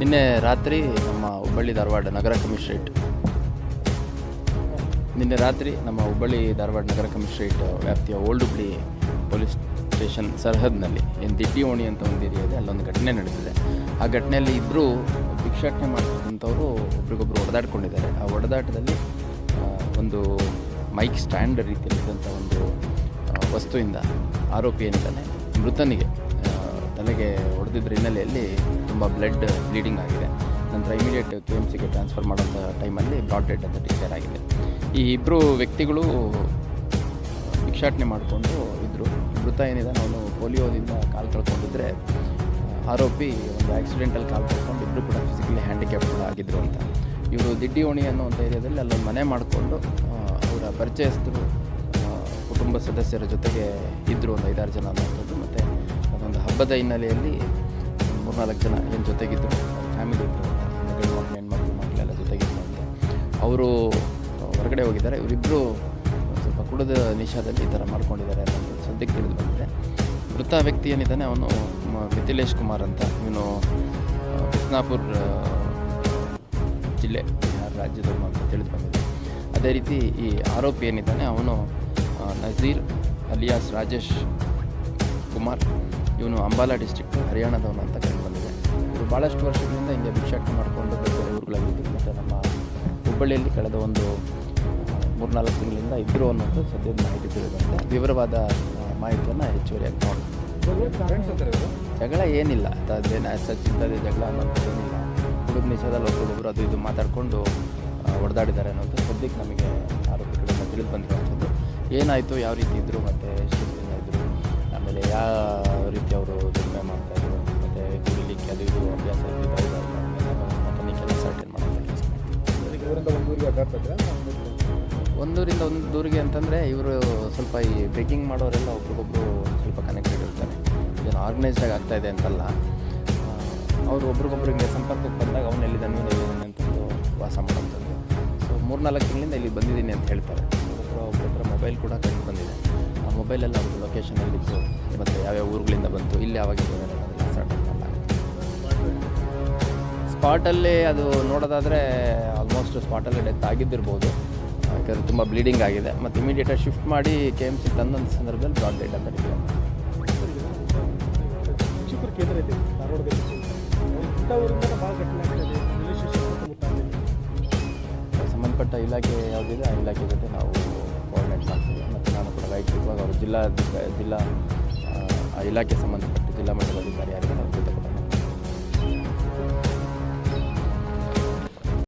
ನಿನ್ನೆ ರಾತ್ರಿ ನಮ್ಮ ಹುಬ್ಬಳ್ಳಿ ಧಾರವಾಡ ನಗರ ಕಮಿಷನರೇಟ್ ನಿನ್ನೆ ರಾತ್ರಿ ನಮ್ಮ ಹುಬ್ಬಳ್ಳಿ ಧಾರವಾಡ ನಗರ ಕಮಿಷನರೇಟ್ ವ್ಯಾಪ್ತಿಯ ಓಲ್ಡ್ ಹುಬ್ಳಿ ಪೊಲೀಸ್ ಸ್ಟೇಷನ್ ಸರ್ಹದ್ನಲ್ಲಿ ಏನು ದಿಟ್ಟಿ ಓಣಿ ಅಂತ ಒಂದು ಏರಿಯಾ ಇದೆ ಅಲ್ಲೊಂದು ಘಟನೆ ನಡೆದಿದೆ. ಆ ಘಟನೆಯಲ್ಲಿ ಇಬ್ಬರು ಭಿಕ್ಷಾಟನೆ ಮಾಡಿದಂಥವರು ಒಬ್ರಿಗೊಬ್ರು ಹೊಡೆದಾಡ್ಕೊಂಡಿದ್ದಾರೆ ಆ ಹೊಡೆದಾಟದಲ್ಲಿ ಒಂದು ಮೈಕ್ ಸ್ಟ್ಯಾಂಡ್ ರೀತಿಯಲ್ಲಿದ್ದಂಥ ಒಂದು ವಸ್ತುವಿಂದ ಆರೋಪಿ ಏನಿದ್ದಾನೆ ಮೃತನಿಗೆ. ತಲೆಗೆ ಹಿನ್ನೆಲೆಯಲ್ಲಿ ತುಂಬ ಬ್ಲಡ್ ಬ್ಲೀಡಿಂಗ್ ಆಗಿದೆ. ನಂತರ ಇಮಿಡಿಯೇಟ್ ಕೆ ಎಂ ಸಿಗೆ ಟ್ರಾನ್ಸ್ಫರ್ ಮಾಡೋಂಥ ಟೈಮಲ್ಲಿ ಬ್ರಾಡ್ ಡೆಡ್ ಅಂತ ಡಿಕ್ಲೇರ್ ಆಗಿದೆ. ಈ ಇಬ್ಬರು ವ್ಯಕ್ತಿಗಳು ಭಿಕ್ಷಾಟನೆ ಮಾಡಿಕೊಂಡು ಇದ್ದರು ಮೃತ ಏನಿದೆ ನಾನು ಪೋಲಿಯೋದಿಂದ ಕಾಲು ಕಳ್ಕೊಂಡಿದ್ರೆ ಆರೋಪಿ ಒಂದು ಆಕ್ಸಿಡೆಂಟಲ್ಲಿ ಕಾಲು ಕಳ್ಕೊಂಡು ಇಬ್ಬರು ಕೂಡ ಫಿಸಿಕಲಿ ಹ್ಯಾಂಡಿಕ್ಯಾಪ್ ಕೂಡ ಆಗಿದ್ರು ಅಂತ. ಇವರು ದಿಡ್ಡಿ ಓಣಿ ಅನ್ನೋ ಒಂದು ಏರಿಯಾದಲ್ಲಿ ಅಲ್ಲೊಂದು ಮನೆ ಮಾಡಿಕೊಂಡು ಅವರ ಪರಿಚಯಸ್ಥರು ಕುಟುಂಬ ಸದಸ್ಯರ ಜೊತೆಗೆ ಇದ್ದರು ಒಂದು ಐದಾರು ಜನ ಅನ್ನೋಂಥದ್ದು ಮತ್ತು ಅದೊಂದು ಹಬ್ಬದ ಹಿನ್ನೆಲೆಯಲ್ಲಿ ಮೂರ್ನಾಲ್ಕು ಜನ ಏನು ಜೊತೆಗಿದ್ದರು ಫ್ಯಾಮಿಲಿ ಇದ್ದರು ಹೆಣ್ಮಕ್ಳು ಮಕ್ಕಳೆಲ್ಲ ಜೊತೆಗಿದ್ರು ಅಂತ. ಅವರು ಹೊರಗಡೆ ಹೋಗಿದ್ದಾರೆ. ಇವರಿಬ್ಬರು ಸ್ವಲ್ಪ ಕುಡಿದ ನಿಶಾದಲ್ಲಿ ಈ ಥರ ಮಾಡ್ಕೊಂಡಿದ್ದಾರೆ ಅನ್ನೋದು ಸದ್ಯಕ್ಕೆ ತಿಳಿದು ಬಂದಿದೆ. ಮೃತ ವ್ಯಕ್ತಿ ಏನಿದ್ದಾನೆ, ಅವನು ಮಿಥಿಲೇಶ್ ಕುಮಾರ್ ಅಂತ. ಇವನು ಬಿಸ್ನಾಪುರ್ ಜಿಲ್ಲೆ, ಬಿಹಾರ ರಾಜ್ಯದವನು ಅಂತ ತಿಳಿದು ಬಂದಿದೆ. ಅದೇ ರೀತಿ ಈ ಆರೋಪಿ ಏನಿದ್ದಾನೆ, ಅವನು ನಜೀರ್ ಅಲಿಯಾಸ್ ರಾಜೇಶ್ ಕುಮಾರ್. ಇವನು ಅಂಬಾಲ ಡಿಸ್ಟ್ರಿಕ್ಟ್ ಹರಿಯಾಣದವನು ಅಂತ ಕಂಡು ಬಂದಿದೆ ಇವರು ಭಾಳಷ್ಟು ವರ್ಷಗಳಿಂದ ಹಿಂಗೆ ಭಿಕ್ಷಾಟನೆ ಮಾಡಿಕೊಂಡು ಬೇರೆ ಊರುಗಳಾಗಿದ್ದು ಮತ್ತು ನಮ್ಮ ಹುಬ್ಬಳ್ಳಿಯಲ್ಲಿ ಕಳೆದ ಒಂದು ಮೂರ್ನಾಲ್ಕು ತಿಂಗಳಿಂದ ಇದ್ದರು ಅನ್ನೋದು ಸದ್ಯದ ಮಾಹಿತಿ ತಿಳಿದಂತೆ ವಿವರವಾದ ಮಾಹಿತಿಯನ್ನು ಹೆಚ್ಚುವರಿಯಾಗಿ ಜಗಳ ಏನಿಲ್ಲ. ಅದೇನು ಸಚ್ ಇಂಥದ್ದೇ ಜಗಳ ಅನ್ನೋದು ಏನಿಲ್ಲ. ಹುಡುಗ ನಿಷೇಧದಲ್ಲಿ ಒಬ್ಬೊಬ್ಬರು ಅದು ಇದು ಮಾತಾಡಿಕೊಂಡು ಹೊಡೆದಾಡಿದ್ದಾರೆ ಅನ್ನೋದು ಸದ್ಯಕ್ಕೆ ನಮಗೆ ಆರೋಪಿಗಳಿಂದ ತಿಳಿದು ಬಂದಿರುವಂಥದ್ದು. ಏನಾಯಿತು, ಯಾವ ರೀತಿ ಇದ್ದರು ಮತ್ತು ಎಷ್ಟು ಆಮೇಲೆ ಯಾವ ರೀತಿ ಅವರು ದುಡಿಮೆ ಮಾಡ್ತಾಯಿದ್ರು ಮತ್ತು ಕುಡಿಲಿಕ್ಕೆ ಅದು ಇದು ಅಭ್ಯಾಸ ಒಂದೂರಿಂದ ಒಂದು ದೂರಿಗೆ ಅಂತಂದರೆ ಇವರು ಸ್ವಲ್ಪ ಈ ಬೇಕಿಂಗ್ ಮಾಡೋರೆಲ್ಲ ಒಬ್ರಿಗೊಬ್ರು ಸ್ವಲ್ಪ ಕನೆಕ್ಟೆಡ್ ಇರ್ತಾರೆ. ಇದನ್ನು ಆರ್ಗನೈಸ್ಡಾಗಿ ಆಗ್ತಾ ಇದೆ ಅಂತಲ್ಲ. ಅವರು ಒಬ್ರಿಗೊಬ್ರು ಹಿಂಗೆ ಸಂಪರ್ಕಕ್ಕೆ ಬಂದಾಗ ಅವನು ಎಲ್ಲಿದ್ದಾನೆ ಅಂತಂದು ವಾಸ ಮಾಡೋಂಥದ್ದು ಸೊ ಮೂರ್ನಾಲ್ಕು ತಿಂಗಳಿಂದ ಇಲ್ಲಿ ಬಂದಿದ್ದೀನಿ ಅಂತ ಹೇಳ್ತಾರೆ. ಹತ್ರ ಒಬ್ಬರ ಮೊಬೈಲ್ ಕೂಡ ಕಂಡು ಬಂದಿದೆ. ಆ ಮೊಬೈಲಲ್ಲಿ ಅವ್ರದ್ದು ಲೊಕೇಶನ್ ಎಲ್ಲಿತ್ತು, ಮತ್ತು ಯಾವ್ಯಾವ ಊರುಗಳಿಂದ ಬಂತು, ಇಲ್ಲಿ ಯಾವಾಗ ಸ್ಪಾಟಲ್ಲಿ ಅದು ನೋಡೋದಾದರೆ ಆಲ್ಮೋಸ್ಟ್ ಸ್ಪಾಟಲ್ಲಿ ಡೆತ್ ಆಗಿದ್ದಿರ್ಬೋದು. ಯಾಕಂದರೆ ತುಂಬ ಬ್ಲೀಡಿಂಗ್ ಆಗಿದೆ. ಮತ್ತು ಇಮಿಡಿಯೇಟಾಗಿ ಶಿಫ್ಟ್ ಮಾಡಿ ಕೆ ಎಂ ಸಿ ತಂದಂಥ ಸಂದರ್ಭದಲ್ಲಿ ಬ್ರಾಡ್ ಡೆಡ್ ಅಂತ ಕೇಂದ್ರ ಇದೆ ಸಂಬಂಧಪಟ್ಟ ಇಲಾಖೆ ಯಾವುದಿದೆ, ಆ ಇಲಾಖೆ ಜೊತೆ ನಾವು ಕೋಆರ್ಡಿನೇಟ್ ಮಾಡ್ತೀವಿ. ಮತ್ತು ನಾನು ಕೂಡ ವೈಯಕ್ತಿಕವಾಗಿ ಅವರು ಜಿಲ್ಲಾ ಜಿಲ್ಲಾ ಇಲಾಖೆ ಸಂಬಂಧಪಟ್ಟ ಜಿಲ್ಲಾ ಮಟ್ಟದ ಅಧಿಕಾರಿ ಯಾರಿಗೆ ನಾವು ಜೊತೆ